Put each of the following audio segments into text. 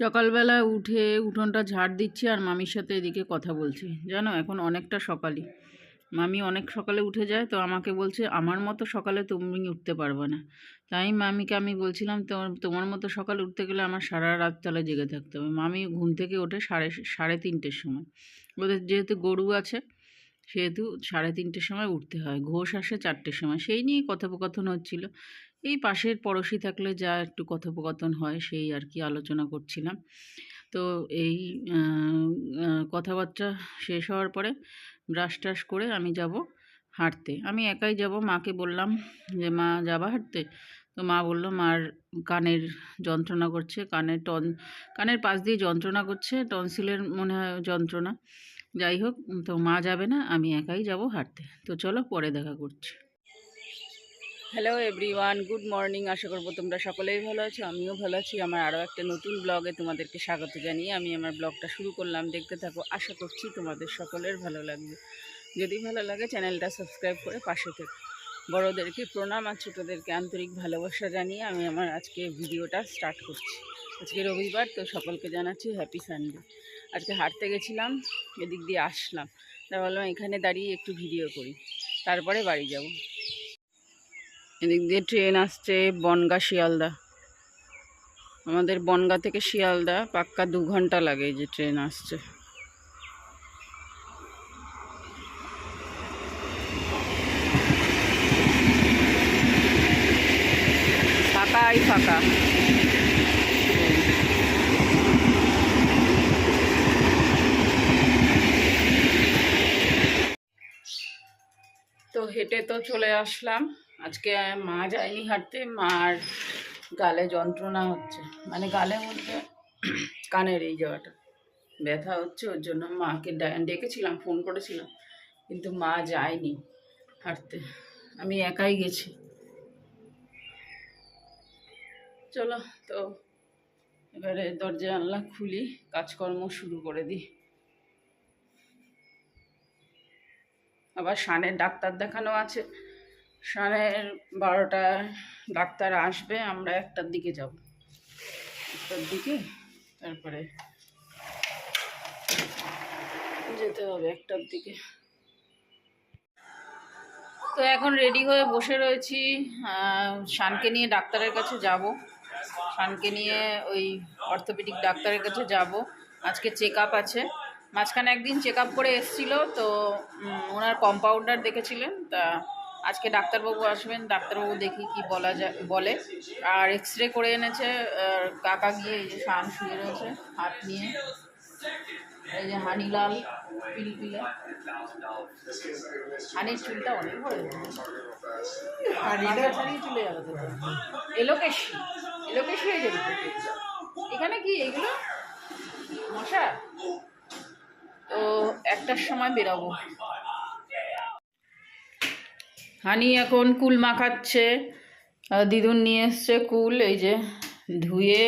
সকালবেলা উঠে উঠোনটা ঝাড় দিচ্ছি আর মামির সাথে এদিকে কথা বলছি। জানো, এখন অনেকটা সকালই। মামি অনেক সকালে উঠে যায়, তো আমাকে বলছে, আমার মতো সকালে তুমি উঠতে পারবে না। তাই মামিকে আমি বলছিলাম, তোমার তোমার মতো সকালে উঠতে গেলে আমার সারা রাত তাহলে জেগে থাকতে হবে। মামি ঘুম থেকে ওঠে সাড়ে সাড়ে তিনটের সময়। ওদের যেহেতু গরু আছে, সেহেতু সাড়ে তিনটের সময় উঠতে হয়। ঘোষ আসে চারটের সময়। সেই নিয়েই কথোপকথন হচ্ছিল। এই পাশের পড়োশি থাকলে যা একটু কথোপকথন হয়, সেই আর কি আলোচনা করছিলাম। তো এই কথাবার্তা শেষ হওয়ার পরে ব্রাশ টাশ করে আমি যাব হাঁটতে। আমি একাই যাব, মাকে বললাম যে, মা, যাবা হাঁটতে? তো মা বলল, মার কানের যন্ত্রণা করছে, কানের টন, কানের পাশ দিয়ে যন্ত্রণা করছে, টনসিলের মনে হয় যন্ত্রণা। যাই হোক, তো মা যাবে না, আমি একাই যাব হাঁটতে। তো চলো পরে দেখা করছি। হ্যালো এভরিওয়ান গুড মর্নিং আশা করব তোমরা সকলেই ভালো আছো। আমিও ভালো আছি। আমার আরও একটা নতুন ব্লগে তোমাদেরকে স্বাগত জানিয়ে আমি আমার ব্লগটা শুরু করলাম। দেখতে থাকো, আশা করছি তোমাদের সকলের ভালো লাগবে। যদি ভালো লাগে, চ্যানেলটা সাবস্ক্রাইব করে পাশে থেকো। বড়োদেরকে প্রণাম আর ছোটোদেরকে আন্তরিক ভালোবাসা জানিয়ে আমি আমার আজকে ভিডিওটা স্টার্ট করছি। আজকে রবিবার, তো সকলকে জানাচ্ছি হ্যাপি সানডে। আজকে হাঁটতে গেছিলাম, এদিক দিয়ে আসলাম। তা বললাম এখানে দাঁড়িয়ে একটু ভিডিও করি। তারপরে বাড়ি যাব। এদিক দিয়ে ট্রেন আসছে বনগা শিয়ালদা। আমাদের বনগা থেকে শিয়ালদা পাক্কা দু ঘণ্টা লাগে যে ট্রেন আসছে। ফাঁকাই ফাঁকা। তো হেঁটে তো চলে আসলাম। আজকে মা যায়নি হাঁটতে, মার গালে যন্ত্রণা হচ্ছে। মানে গালের মধ্যে কানের এই জায়গাটা। ব্যথা হচ্ছে, ওর জন্য মাকে ডেকেছিলাম, ফোন করেছিলাম, কিন্তু মা যায়নি হাঁটতে। আমি একাই গেছি। চলো তো, এবারে দরজা জানলা খুলি, কাজকর্ম শুরু করে দিই। আবার সানের ডাক্তার দেখানো আছে। সানের বারোটা ডাক্তার আসবে, আমরা একটার দিকে যাব। একটার দিকে, তারপরে যেতে হবে একটার দিকে। তো এখন রেডি হয়ে বসে রয়েছি শানকে নিয়ে ডাক্তারের কাছে যাব। শানকে নিয়ে ওই অর্থোপেডিক ডাক্তারের কাছে যাব। আজকে চেক আছে। মাঝখানে একদিন চেক করে এসেছিল, তো ওনার কম্পাউন্ডার দেখেছিলেন, তা আজকে ডাক্তারবাবু আসবেন ডাক্তারবাবু দেখি কি বলা যায় বলে। আর এক্স রে করে এনেছে কাকা গিয়ে এই যে শান শুয়ে রয়েছে হাত নিয়ে। এই যে হানিলাল পিলপিলে। হানির চুলটা অনেক বড় হানিটা ছাড়িয়ে চলে যাবে তো। এলোকেশি এলোকেশি হয়ে যাবে এখানে কি এগুলো? মশা? তো একটার সময় বেরাবো। হানি এখন কুল মাখাচ্ছে। দিদুন নিয়ে এসছে কুল, এই যে ধুয়ে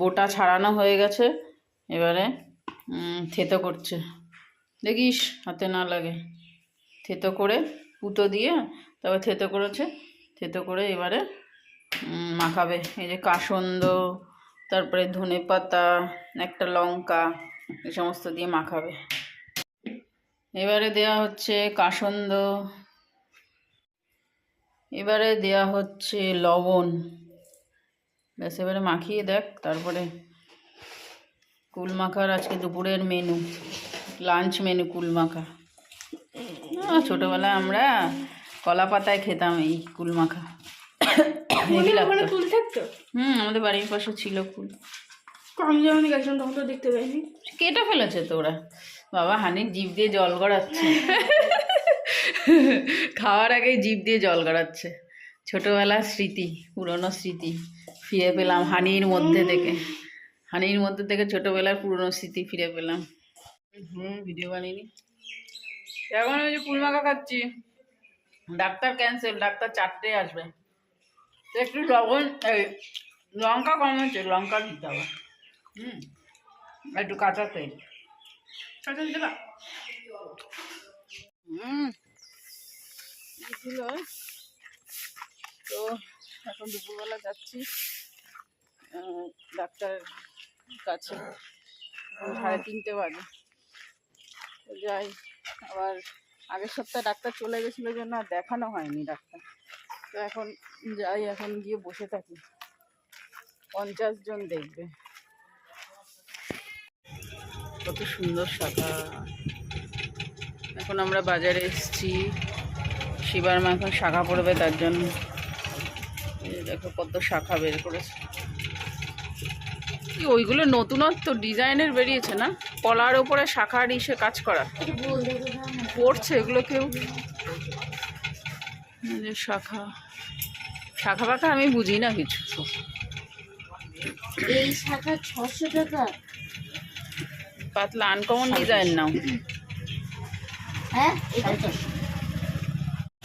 বোটা ছাড়ানো হয়ে গেছে। এবারে থেতো করছে। দেখিস হাতে না লাগে। থেতো করে পুতো দিয়ে তবে থেতো করেছে। থেতো করে এবারে মাখাবে। এই যে কাসন্দ, তারপরে ধনে পাতা একটা লঙ্কা, এই সমস্ত দিয়ে মাখাবে। এবারে দেয়া হচ্ছে কাসন্দ এবারে দেয়া হচ্ছে লবণ। ব্যাস এবারে মাখিয়ে দেখ তারপরে কুল মাখার আজকে দুপুরের মেনু লাঞ্চ মেনু কুল মাখা ছোটবেলায় আমরা কলা পাতায় খেতাম এই কুল মাখা হুম আমাদের বাড়ির পাশে ছিল কুল আমি যখন গেছিলাম তখন তো দেখতে পাইনি। কেটে ফেলেছে তো ওরা বাবা হানির জিভ দিয়ে জল গড়াচ্ছে। খাওয়ার আগেই জিভ দিয়ে জল গড়াচ্ছে। ছোটোবেলার স্মৃতি পুরনো স্মৃতি ফিরে পেলাম হানির মধ্যে থেকে। হানির মধ্যে থেকে ছোটোবেলার পুরনো স্মৃতি ফিরে পেলাম। হুম ভিডিও বানিয়ে এখন ওই যে কুলমাখা খাচ্ছি। ডাক্তার ক্যান্সেল ডাক্তার চারটে আসবে। তো একটু লবণ এই লঙ্কা কম হচ্ছে লঙ্কা দিতে হবে। হুম একটু কাঁচা তেল। কাঁচা দিতে হুম। ছিল তো এখন দুপুরবেলা যাচ্ছি ডাক্তার কাছে। সাড়ে তিনটে বাজে। তো যাই, আবার আগের সপ্তাহে ডাক্তার চলে গেছিল জন্য আর দেখানো হয়নি ডাক্তার। তো এখন যাই, এখন গিয়ে বসে থাকি। পঞ্চাশ জন দেখবে। কত সুন্দর শাখা। এখন আমরা বাজারে এসেছি। শিবার মা এখন শাখা পড়বে তার জন্য দেখো কত শাখা বের করেছে। কি ওইগুলো নতুনত্ব ডিজাইনের বেরিয়েছে না? কলার ওপরে শাখার ইসে কাজ করা। পড়ছে এগুলো কেউ? শাখা। শাখা পাখা আমি বুঝি না কিছু। এই শাখা ছশো টাকা। পাতলা আনকমন ডিজাইন নাও। হ্যাঁ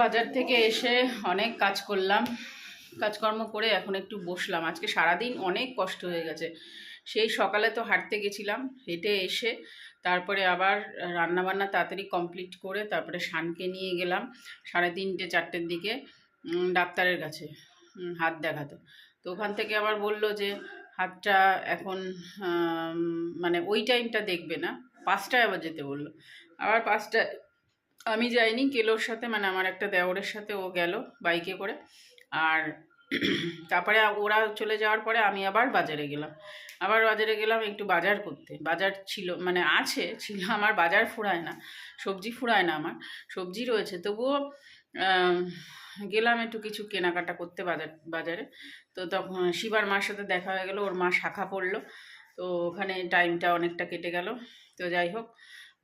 বাজার থেকে এসে অনেক কাজ করলাম। কাজকর্ম করে এখন একটু বসলাম। আজকে সারাদিন অনেক কষ্ট হয়ে গেছে। সেই সকালে তো হাঁটতে গেছিলাম, হেঁটে এসে তারপরে আবার রান্নাবান্না তাড়াতাড়ি কমপ্লিট করে তারপরে শানকে নিয়ে গেলাম সাড়ে তিনটে, চারটের দিকে ডাক্তারের কাছে হাত দেখাতে। তো ওখান থেকে আবার বলল যে, হাতটা এখন মানে ওই টাইমটা দেখবে না। পাঁচটায় আবার যেতে বলল। আবার পাঁচটায় আমি যাইনি, কেলোর সাথে মানে আমার একটা দেওরের সাথে ও গেল বাইকে করে। আর তারপরে ওরা চলে যাওয়ার পরে আমি আবার বাজারে গেলাম। আবার বাজারে গেলাম একটু বাজার করতে। বাজার ছিল মানে আছে, ছিল আমার বাজার ফুরায় না, সবজি ফুরায় না আমার, সবজি রয়েছে। তবুও গেলাম একটু কিছু কেনাকাটা করতে বাজার, বাজারে। তো তখন শিবার মার সাথে দেখা হয়ে গেলো, ওর মা শাখা পড়ল। তো ওখানে টাইমটা অনেকটা কেটে গেল। তো যাই হোক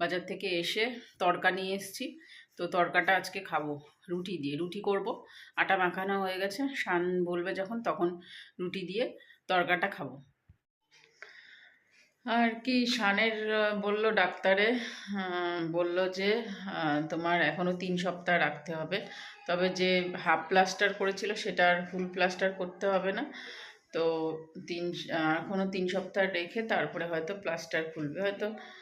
বাজার থেকে এসে তড়কা নিয়ে এসেছি। তো তড়কাটা আজকে খাব, রুটি দিয়ে। রুটি করব। আটা মাখানো হয়ে গেছে। শান বলবে যখন, তখন রুটি দিয়ে তড়কাটা খাব। আর কি, শানের বলল ডাক্তারে বলল যে তোমার এখনও তিন সপ্তাহ রাখতে হবে। তবে যে হাফ প্লাস্টার করেছিল, সেটা আর ফুল প্লাস্টার করতে হবে না। তো তিন এখনও তিন সপ্তাহ রেখে তারপরে হয়তো প্লাস্টার খুলবে। হয়তো হ্যাঁ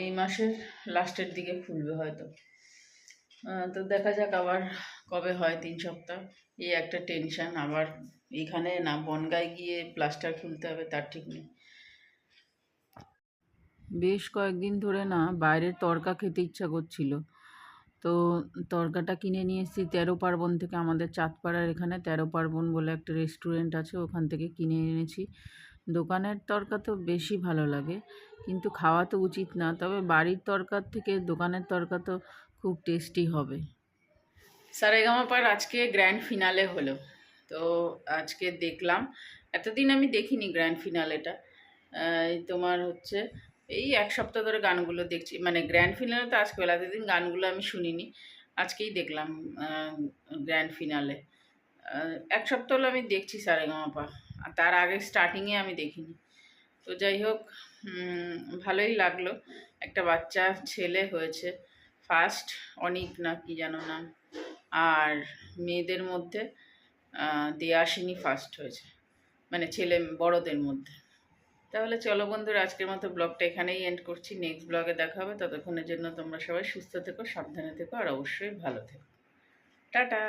এই মাসের লাস্টের দিকে খুলবে হয়তো। তো দেখা যাক আবার কবে হয় তিন সপ্তাহ। এই একটা টেনশন আবার এখানে না, বনগায় গিয়ে প্লাস্টার খুলতে হবে, তার ঠিক নেই। বেশ কয়েকদিন ধরে না, বাইরের তরকা খেতে ইচ্ছা করছিল। তো তরকাটা কিনে নিয়ে এসেছি তেরো পার্বণ থেকে, আমাদের চাঁদপাড়ার এখানে তেরো পার্বণ বলে একটা রেস্টুরেন্ট আছে, ওখান থেকে কিনে এনেছি। দোকানের তরকা তো বেশি ভালো লাগে, কিন্তু খাওয়া তো উচিত না। তবে বাড়ির তরকার থেকে দোকানের তরকা তো খুব টেস্টি হবে। সারেগামাপার আজকে গ্র্যান্ড ফিনালে হলো। তো আজকে দেখলাম, এতদিন আমি দেখিনি গ্র্যান্ড ফিনালেটা তোমার হচ্ছে এই এক সপ্তাহ ধরে গানগুলো দেখছি মানে গ্র্যান্ড ফিনালে তো আজকে হলো এতদিন গানগুলো আমি শুনিনি, আজকেই দেখলাম গ্র্যান্ড ফিনালে এক সপ্তাহ হলো আমি দেখছি সারেগামাপা আর তার আগে স্টার্টিংয়ে আমি দেখিনি। তো যাই হোক ভালোই লাগল। একটা বাচ্চা ছেলে হয়েছে। ফার্স্ট অনিক না কি জানো না আর মেয়েদের মধ্যে দেয়াসিনী ফার্স্ট হয়েছে। মানে ছেলে, বড়দের মধ্যে। তাহলে চলো বন্ধুরা, আজকের মতো ব্লগটা এখানেই এন্ড করছি। নেক্সট ব্লগে দেখা হবে। ততক্ষণের জন্য তোমরা সবাই সুস্থ থেকো, সাবধানে থেকো, আর অবশ্যই ভালো থেকো। টাটা!